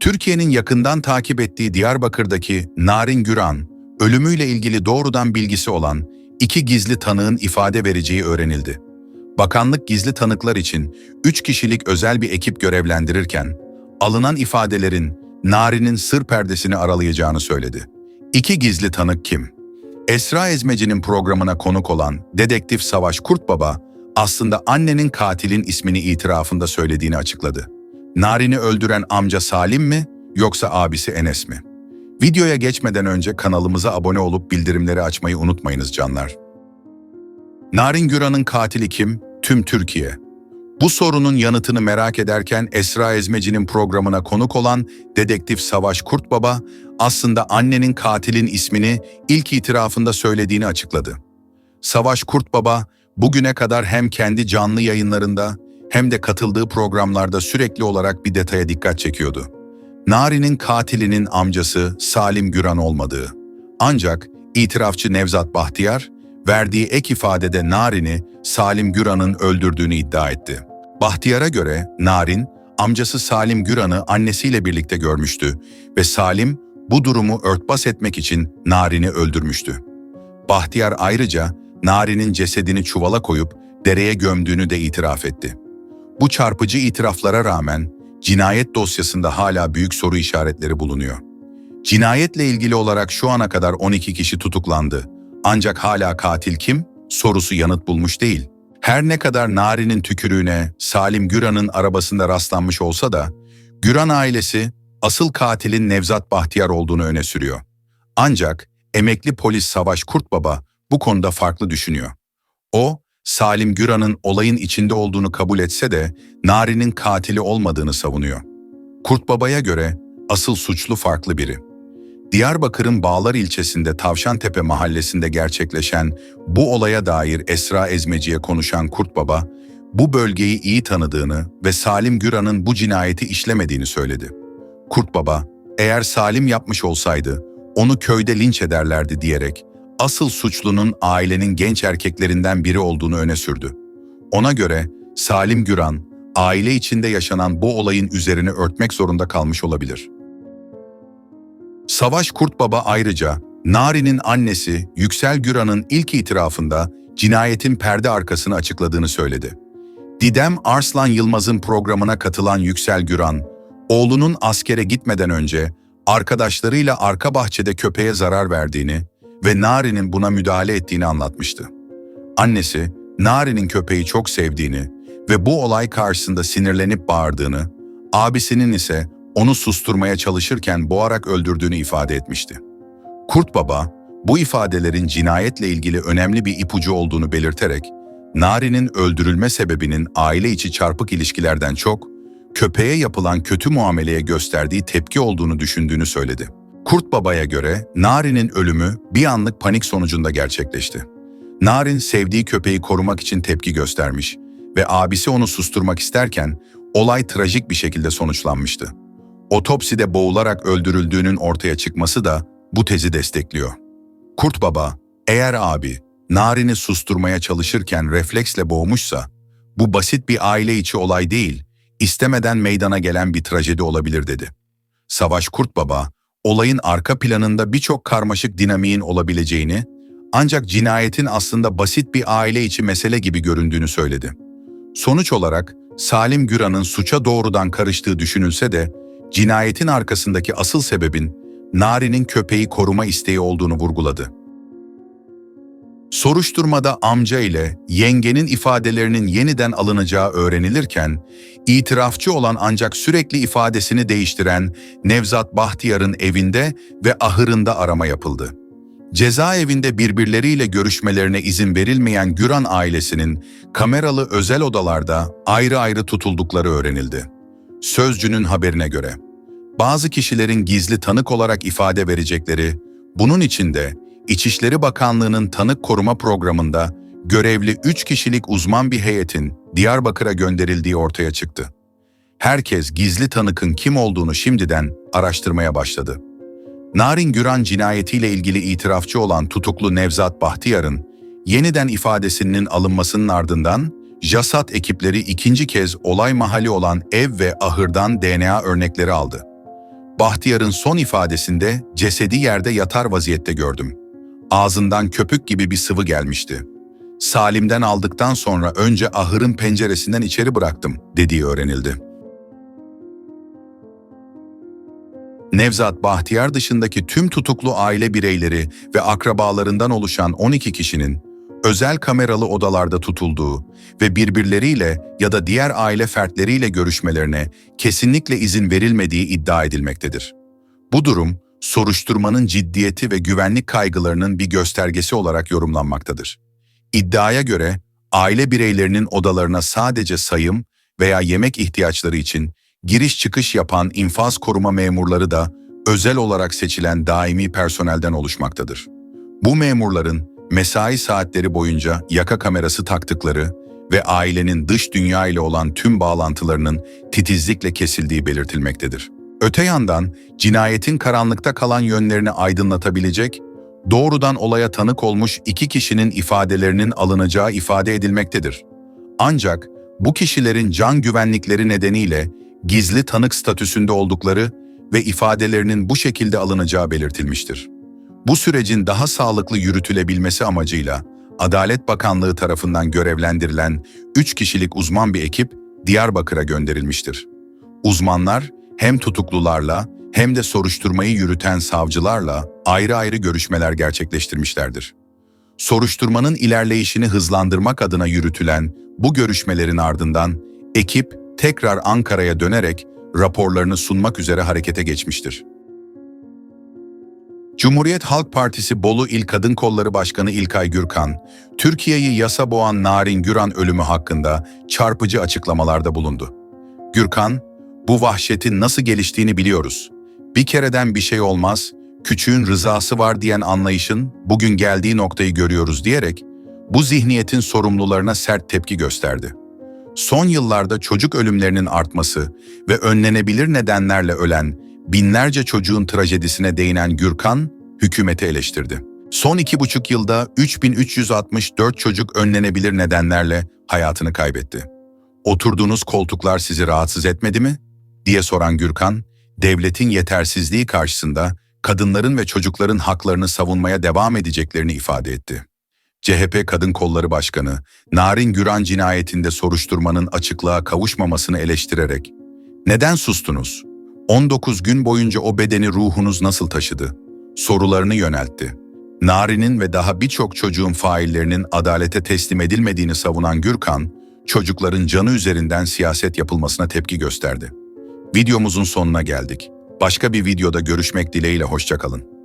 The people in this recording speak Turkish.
Türkiye'nin yakından takip ettiği Diyarbakır'daki Narin Güran, ölümüyle ilgili doğrudan bilgisi olan iki gizli tanığın ifade vereceği öğrenildi. Bakanlık gizli tanıklar için üç kişilik özel bir ekip görevlendirirken, alınan ifadelerin Narin'in sır perdesini aralayacağını söyledi. İki gizli tanık kim? Esra Ezmeci'nin programına konuk olan dedektif Savaş Kurtbaba, aslında annenin katilin ismini itirafında söylediğini açıkladı. Narin'i öldüren amca Salim mi yoksa abisi Enes mi? Videoya geçmeden önce kanalımıza abone olup bildirimleri açmayı unutmayınız canlar. Narin Güran'ın katili kim? Tüm Türkiye. Bu sorunun yanıtını merak ederken Esra Ezmeci'nin programına konuk olan dedektif Savaş Kurtbaba aslında annenin katilin ismini ilk itirafında söylediğini açıkladı. Savaş Kurtbaba bugüne kadar hem kendi canlı yayınlarında hem de katıldığı programlarda sürekli olarak bir detaya dikkat çekiyordu. Nari'nin katilinin amcası Salim Güran olmadığı. Ancak itirafçı Nevzat Bahtiyar, verdiği ek ifadede Narin'i Salim Güran'ın öldürdüğünü iddia etti. Bahtiyar'a göre Narin, amcası Salim Güran'ı annesiyle birlikte görmüştü ve Salim bu durumu örtbas etmek için Narin'i öldürmüştü. Bahtiyar ayrıca Narin'in cesedini çuvala koyup dereye gömdüğünü de itiraf etti. Bu çarpıcı itiraflara rağmen cinayet dosyasında hala büyük soru işaretleri bulunuyor. Cinayetle ilgili olarak şu ana kadar 12 kişi tutuklandı. Ancak hala katil kim? Sorusu yanıt bulmuş değil. Her ne kadar Nari'nin tükürüğüne Salim Güran'ın arabasında rastlanmış olsa da, Güran ailesi asıl katilin Nevzat Bahtiyar olduğunu öne sürüyor. Ancak emekli polis Savaş Kurtbaba bu konuda farklı düşünüyor. O, Salim Güran'ın olayın içinde olduğunu kabul etse de Nari'nin katili olmadığını savunuyor. Kurtbaba'ya göre asıl suçlu farklı biri. Diyarbakır'ın Bağlar ilçesinde Tavşantepe mahallesinde gerçekleşen bu olaya dair Esra Ezmeci'ye konuşan Kurtbaba, bu bölgeyi iyi tanıdığını ve Salim Güran'ın bu cinayeti işlemediğini söyledi. Kurtbaba, eğer Salim yapmış olsaydı onu köyde linç ederlerdi diyerek asıl suçlunun ailenin genç erkeklerinden biri olduğunu öne sürdü. Ona göre Salim Güran, aile içinde yaşanan bu olayın üzerine örtmek zorunda kalmış olabilir. Savaş Kurtbaba ayrıca Nari'nin annesi Yüksel Güran'ın ilk itirafında cinayetin perde arkasını açıkladığını söyledi. Didem Arslan Yılmaz'ın programına katılan Yüksel Güran, oğlunun askere gitmeden önce arkadaşlarıyla arka bahçede köpeğe zarar verdiğini ve Nari'nin buna müdahale ettiğini anlatmıştı. Annesi, Nari'nin köpeği çok sevdiğini ve bu olay karşısında sinirlenip bağırdığını, abisinin ise onu susturmaya çalışırken boğarak öldürdüğünü ifade etmişti. Kurt Baba, bu ifadelerin cinayetle ilgili önemli bir ipucu olduğunu belirterek, Nari'nin öldürülme sebebinin aile içi çarpık ilişkilerden çok, köpeğe yapılan kötü muameleye gösterdiği tepki olduğunu düşündüğünü söyledi. Kurt Baba'ya göre Nari'nin ölümü bir anlık panik sonucunda gerçekleşti. Narin sevdiği köpeği korumak için tepki göstermiş ve abisi onu susturmak isterken olay trajik bir şekilde sonuçlanmıştı. Otopside boğularak öldürüldüğünün ortaya çıkması da bu tezi destekliyor. Kurt Baba, eğer abi Narin'i susturmaya çalışırken refleksle boğmuşsa, bu basit bir aile içi olay değil, istemeden meydana gelen bir trajedi olabilir dedi. Savaş Kurt Baba, olayın arka planında birçok karmaşık dinamiğin olabileceğini, ancak cinayetin aslında basit bir aile içi mesele gibi göründüğünü söyledi. Sonuç olarak Salim Güran'ın suça doğrudan karıştığı düşünülse de, cinayetin arkasındaki asıl sebebin Nari'nin köpeği koruma isteği olduğunu vurguladı. Soruşturmada amca ile yengenin ifadelerinin yeniden alınacağı öğrenilirken, itirafçı olan ancak sürekli ifadesini değiştiren Nevzat Bahtiyar'ın evinde ve ahırında arama yapıldı. Cezaevinde birbirleriyle görüşmelerine izin verilmeyen Güran ailesinin kameralı özel odalarda ayrı ayrı tutuldukları öğrenildi. Sözcünün haberine göre, bazı kişilerin gizli tanık olarak ifade verecekleri, bunun içinde İçişleri Bakanlığı'nın tanık koruma programında görevli 3 kişilik uzman bir heyetin Diyarbakır'a gönderildiği ortaya çıktı. Herkes gizli tanıkın kim olduğunu şimdiden araştırmaya başladı. Narin Güran cinayetiyle ilgili itirafçı olan tutuklu Nevzat Bahtiyar'ın yeniden ifadesinin alınmasının ardından JASAT ekipleri ikinci kez olay mahalli olan ev ve ahırdan DNA örnekleri aldı. Bahtiyar'ın son ifadesinde cesedi yerde yatar vaziyette gördüm. Ağzından köpük gibi bir sıvı gelmişti. Salim'den aldıktan sonra önce ahırın penceresinden içeri bıraktım dediği öğrenildi. Nevzat Bahtiyar dışındaki tüm tutuklu aile bireyleri ve akrabalarından oluşan 12 kişinin özel kameralı odalarda tutulduğu ve birbirleriyle ya da diğer aile fertleriyle görüşmelerine kesinlikle izin verilmediği iddia edilmektedir. Bu durum, soruşturmanın ciddiyeti ve güvenlik kaygılarının bir göstergesi olarak yorumlanmaktadır. İddiaya göre aile bireylerinin odalarına sadece sayım veya yemek ihtiyaçları için giriş çıkış yapan infaz koruma memurları da özel olarak seçilen daimi personelden oluşmaktadır. Bu memurların mesai saatleri boyunca yaka kamerası taktıkları ve ailenin dış dünya ile olan tüm bağlantılarının titizlikle kesildiği belirtilmektedir. Öte yandan cinayetin karanlıkta kalan yönlerini aydınlatabilecek, doğrudan olaya tanık olmuş iki kişinin ifadelerinin alınacağı ifade edilmektedir. Ancak bu kişilerin can güvenlikleri nedeniyle gizli tanık statüsünde oldukları ve ifadelerinin bu şekilde alınacağı belirtilmiştir. Bu sürecin daha sağlıklı yürütülebilmesi amacıyla Adalet Bakanlığı tarafından görevlendirilen 3 kişilik uzman bir ekip Diyarbakır'a gönderilmiştir. Uzmanlar hem tutuklularla hem de soruşturmayı yürüten savcılarla ayrı ayrı görüşmeler gerçekleştirmişlerdir. Soruşturmanın ilerleyişini hızlandırmak adına yürütülen bu görüşmelerin ardından ekip tekrar Ankara'ya dönerek raporlarını sunmak üzere harekete geçmiştir. Cumhuriyet Halk Partisi Bolu İl Kadın Kolları Başkanı İlkay Gürkan, Türkiye'yi yasa boğan Narin Güran ölümü hakkında çarpıcı açıklamalarda bulundu. Gürkan, bu vahşetin nasıl geliştiğini biliyoruz. Bir kereden bir şey olmaz, küçüğün rızası var diyen anlayışın bugün geldiği noktayı görüyoruz diyerek, bu zihniyetin sorumlularına sert tepki gösterdi. Son yıllarda çocuk ölümlerinin artması ve önlenebilir nedenlerle ölen binlerce çocuğun trajedisine değinen Gürkan, hükümeti eleştirdi. Son iki buçuk yılda 3364 çocuk önlenebilir nedenlerle hayatını kaybetti. Oturduğunuz koltuklar sizi rahatsız etmedi mi? Diye soran Gürkan, devletin yetersizliği karşısında kadınların ve çocukların haklarını savunmaya devam edeceklerini ifade etti. CHP Kadın Kolları Başkanı, Narin Güran cinayetinde soruşturmanın açıklığa kavuşmamasını eleştirerek, ''Neden sustunuz? 19 gün boyunca o bedeni ruhunuz nasıl taşıdı?'' sorularını yöneltti. Narin'in ve daha birçok çocuğun faillerinin adalete teslim edilmediğini savunan Gürkan, çocukların canı üzerinden siyaset yapılmasına tepki gösterdi. Videomuzun sonuna geldik. Başka bir videoda görüşmek dileğiyle hoşçakalın.